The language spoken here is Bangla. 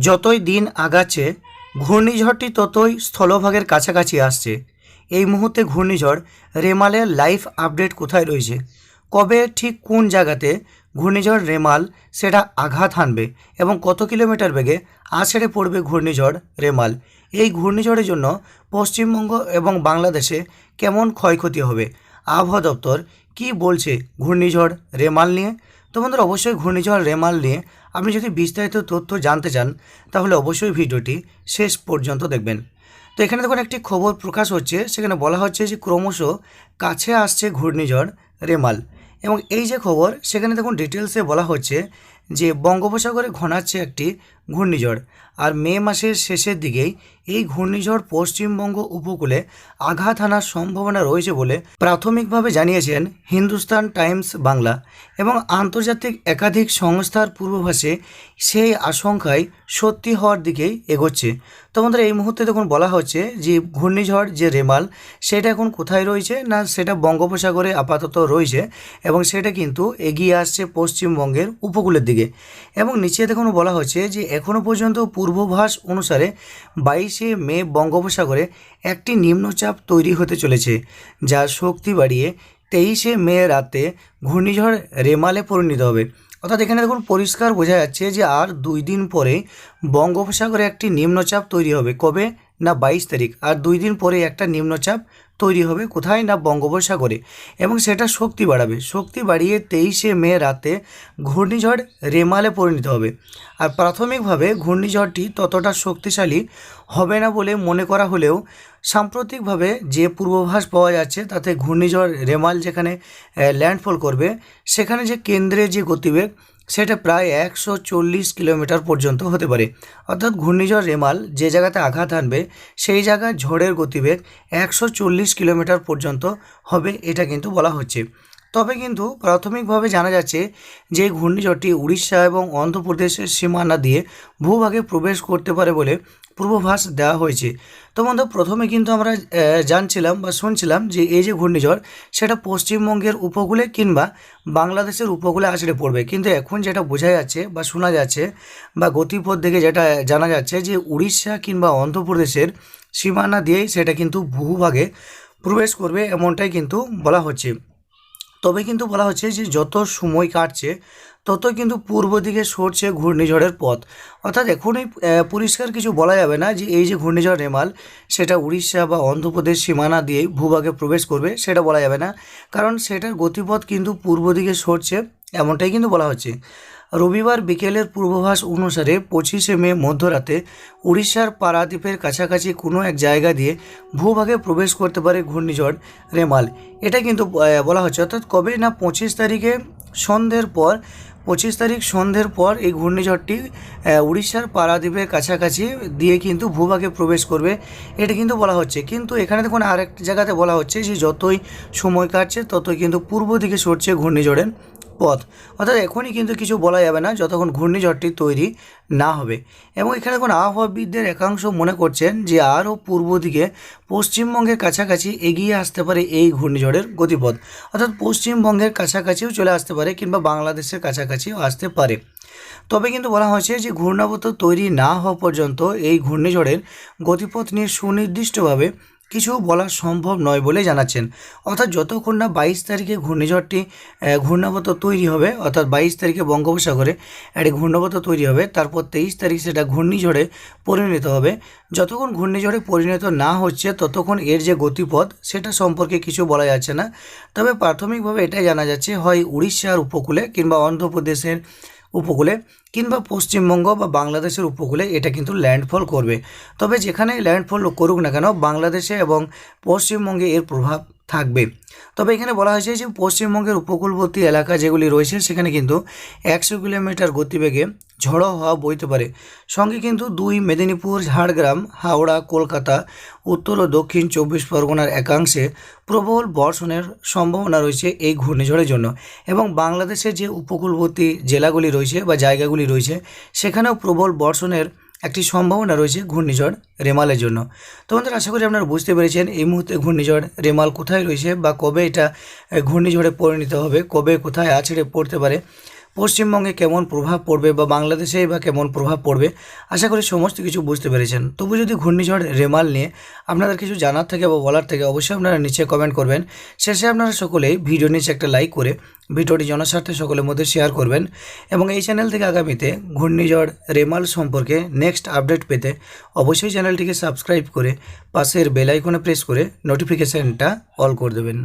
যতই দিন আগাচ্ছে, ঘূর্ণিঝড়টি ততই স্থলভাগের কাছাকাছি আসছে। এই মুহূর্তে ঘূর্ণিঝড় রেমালের লাইভ আপডেট কোথায় রয়েছে? কবে ঠিক কোন জায়গাতে ঘূর্ণিঝড় রেমাল সেটা আঘাত হানবে এবং কত কিলোমিটার বেগে আছড়ে পড়বে ঘূর্ণিঝড় রেমাল? এই ঘূর্ণিঝড়ের জন্য পশ্চিমবঙ্গ এবং বাংলাদেশে কেমন ক্ষয়ক্ষতি হবে? আবহাওয়া দপ্তর কী বলছে ঘূর্ণিঝড় রেমাল নিয়ে? তো বন্ধুরা, অবশ্যই ঘূর্ণিঝড় রেমাল নিয়ে আপনি যদি বিস্তারিত তথ্য জানতে চান, তাহলে অবশ্যই ভিডিওটি শেষ পর্যন্ত দেখবেন। তো এখানে দেখুন, একটি খবর প্রকাশ হচ্ছে, সেখানে বলা হচ্ছে যে ক্রমশ কাছে আসছে ঘূর্ণিঝড় রেমাল। এবং এই যে খবর, সেখানে দেখুন ডিটেলসে বলা হচ্ছে যে বঙ্গোপসাগরে ঘনাচ্ছে একটি ঘূর্ণিঝড়। আর মে মাসের শেষের দিকেই এই ঘূর্ণিঝড় পশ্চিমবঙ্গ উপকূলে আঘাত হানার সম্ভাবনা রয়েছে বলে প্রাথমিকভাবে জানিয়েছেন হিন্দুস্তান টাইমস বাংলা এবং আন্তর্জাতিক একাধিক সংস্থার পূর্বভাসে সেই আশঙ্কায় সত্যি হওয়ার দিকেই এগোচ্ছে। তো আমাদের এই মুহূর্তে দেখুন বলা হচ্ছে যে ঘূর্ণিঝড় যে রেমাল, সেটা এখন কোথায় রয়েছে না সেটা বঙ্গোপসাগরে আপাতত রয়েছে এবং সেটা কিন্তু এগিয়ে আসছে পশ্চিমবঙ্গের উপকূলের দিকে। এবং নিচে দেখুন বলা হচ্ছে যে এখনও পর্যন্ত পূর্বাভাস অনুসারে বাইশে মে বঙ্গোপসাগরে একটি নিম্নচাপ তৈরি হতে চলেছে, যার শক্তি বাড়িয়ে তেইশে মে রাতে ঘূর্ণিঝড় রেমালে পরিণত হবে। অর্থাৎ এখানে দেখুন পরিষ্কার বোঝা যাচ্ছে যে আর দুই দিন পরে বঙ্গোপসাগরে একটি নিম্নচাপ তৈরি হবে। কবে? না বাইশ তারিখ, আর দুই দিন পরে একটা নিম্নচাপ তৈরি হবে কোথায় না বঙ্গোপসাগরে। এবং সেটা শক্তি বাড়াবে। শক্তি বাড়িয়ে তেইশে মে রাতে ঘূর্ণিঝড় রেমালে পরিণত হবে। আর প্রাথমিকভাবে ঘূর্ণিঝড়টি ততটা শক্তিশালী হবে না বলে মনে করা হলেও সাম্প্রতিকভাবে যে পূর্বাভাস পাওয়া যাচ্ছে, তাতে ঘূর্ণিঝড় রেমাল যেখানে ল্যান্ডফল করবে, সেখানে যে কেন্দ্রে যে গতিবেগ সেটা প্রায় একশো চল্লিশ কিলোমিটার পর্যন্ত হতে পারে। অর্থাৎ ঘূর্ণিঝড় রেমাল যে জায়গাতে আঘাত আনবে, সেই জায়গায় ঝড়ের গতিবেগ একশো চল্লিশ কিলোমিটার পর্যন্ত হবে, এটা কিন্তু বলা হচ্ছে। তবে কিন্তু প্রাথমিকভাবে জানা যাচ্ছে যে ঘূর্ণিঝড়টি উড়িষ্যা এবং অন্ধ্রপ্রদেশের সীমানা দিয়ে ভূভাগে প্রবেশ করতে পারে বলে পূর্বাভাস দেওয়া হয়েছে। তো বন্ধু, প্রথমে কিন্তু আমরা জানছিলাম বা শুনছিলাম যে এই যে ঘূর্ণিঝড়, সেটা পশ্চিমবঙ্গের উপকূলে কিংবা বাংলাদেশের উপকূলে আছড়ে পড়বে। কিন্তু এখন যেটা বোঝা যাচ্ছে বা শোনা যাচ্ছে বা গতিপথ থেকে যেটা জানা যাচ্ছে যে উড়িষ্যা কিংবা অন্ধ্রপ্রদেশের সীমানা দিয়েই সেটা কিন্তু ভূভাগে প্রবেশ করবে এমনটাই কিন্তু বলা হচ্ছে। তবে কিন্তু বলা হচ্ছে যে যত সময় কাটছে, তত কিন্তু পূর্ব দিকে সরছে ঘূর্ণিঝড়ের পথ। অর্থাৎ এখনই পরিষ্কার কিছু বলা যাবে না যে এই যে ঘূর্ণিঝড় রেমাল সেটা উড়িষ্যা বা অন্ধ্রপ্রদেশ সীমানা দিয়েই ভূভাগে প্রবেশ করবে, সেটা বলা যাবে না। কারণ সেটার গতিপথ কিন্তু পূর্ব দিকে সরছে, এমনটাই কিন্তু বলা হচ্ছে। রবিবার বিকেলের পূর্বাভাস অনুসারে পঁচিশে মে মধ্যরাতে উড়িষ্যার পারাদ্বীপের কাছাকাছি কোনো এক জায়গা দিয়ে ভূভাগে প্রবেশ করতে পারে ঘূর্ণিঝড় রেমাল। এটা কিন্তু বলা হচ্ছে। অর্থাৎ কবে না পঁচিশ তারিখে সন্ধ্যের পর, পঁচিশ তারিখ সন্ধ্যের পর এই ঘূর্ণিঝড়টি উড়িষ্যার পারাদ্বীপের কাছাকাছি দিয়ে কিন্তু ভূভাগে প্রবেশ করবে। এটা কিন্তু বলা হচ্ছে। কিন্তু এখানে দেখুন, আরেক জায়গাতে বলা হচ্ছে যে যতই সময় কাটছে, ততই কিন্তু পূর্ব দিকে সরছে ঘূর্ণিঝড়ের পথ। অর্থাৎ এখনই কিন্তু কিছু বলা যাবে না যতক্ষণ ঘূর্ণিঝড়টি তৈরি না হবে। এবং এখানে এখন আবহাওয়াবিদদের একাংশ মনে করছেন যে আরও পূর্ব দিকে পশ্চিমবঙ্গের কাছাকাছি এগিয়ে আসতে পারে এই ঘূর্ণিঝড়ের গতিপথ। অর্থাৎ পশ্চিমবঙ্গের কাছাকাছিও চলে আসতে পারে কিংবা বাংলাদেশের কাছাকাছিও আসতে পারে। তবে কিন্তু বলা হয়েছে যে ঘূর্ণাবর্ত তৈরি না হওয়া পর্যন্ত এই ঘূর্ণিঝড়ের গতিপথ নিয়ে সুনির্দিষ্টভাবে কিছু বলা সম্ভব নয় বলে জানাচ্ছেন। অর্থাৎ যতক্ষণ না বাইশ তারিখে ঘূর্ণিঝড়টি ঘূর্ণাবত তৈরি হবে, অর্থাৎ বাইশ তারিখে বঙ্গোপসাগরে একটি ঘূর্ণাবর্ত তৈরি হবে, তারপর তেইশ তারিখ সেটা ঘূর্ণিঝড়ে পরিণত হবে। যতক্ষণ ঘূর্ণিঝড়ে পরিণত না হচ্ছে, ততক্ষণ এর যে গতিপথ, সেটা সম্পর্কে কিছু বলা যাচ্ছে না। তবে প্রাথমিকভাবে এটাই জানা যাচ্ছে, হয় উড়িষ্যার উপকূলে কিংবা অন্ধ্রপ্রদেশের উপকূলে কিংবা পশ্চিমবঙ্গ বা বাংলাদেশের উপকূলে এটা কিন্তু ল্যান্ডফল করবে। তবে যেখানে ল্যান্ডফল করুক না কেন, বাংলাদেশে এবং পশ্চিমবঙ্গে এর প্রভাব থাকবে। তবে এখানে বলা হয়েছে যে পশ্চিমবঙ্গের উপকূলবর্তী এলাকা যেগুলি রয়েছে, সেখানে কিন্তু একশো কিলোমিটার গতিবেগে ঝড়ো হওয়া বইতে পারে। সঙ্গে কিন্তু দুই মেদিনীপুর, ঝাড়গ্রাম, হাওড়া, কলকাতা, উত্তর ও দক্ষিণ চব্বিশ পরগনার একাংশে প্রবল বর্ষণের সম্ভাবনা রয়েছে এই ঘূর্ণিঝড়ের জন্য। এবং বাংলাদেশের যে উপকূলবর্তী জেলাগুলি রয়েছে বা জায়গাগুলি রয়েছে, সেখানেও প্রবল বর্ষণের একটি সম্ভাবনা রয়েছে ঘূর্ণিঝড় রেমালের জন্য। তো বন্ধুরা, আশা করি আপনারা বুঝতে পেরেছেন এই মুহূর্তে ঘূর্ণিঝড় রেমাল কোথায় রয়েছে বা কবে এটা ঘূর্ণিঝড়ে পরিণত হবে, কবে কোথায় আছড়ে পড়তে পারে। পশ্চিমবঙ্গে কেমন প্রভাব পড়বে বা বাংলাদেশে বা কেমন প্রভাব পড়বে, আশা করি সমস্ত কিছু বুঝতে পেরেছেন। তবু যদি ঘূর্ণিঝড় রেমাল নিয়ে আপনাদের কিছু জানার থেকে বা বলার থেকে, অবশ্যই আপনারা নিচে কমেন্ট করবেন। শেষে আপনারা সকলেই ভিডিও নিচে একটা লাইক করে ভিডিওটি জনস্বার্থে সকলের মধ্যে শেয়ার করবেন এবং এই চ্যানেল থেকে আগামীতে ঘূর্ণিঝড় রেমাল সম্পর্কে নেক্সট আপডেট পেতে অবশ্যই চ্যানেলটিকে সাবস্ক্রাইব করে পাশের বেল আইকনে প্রেস করে নোটিফিকেশানটা অল করে দেবেন।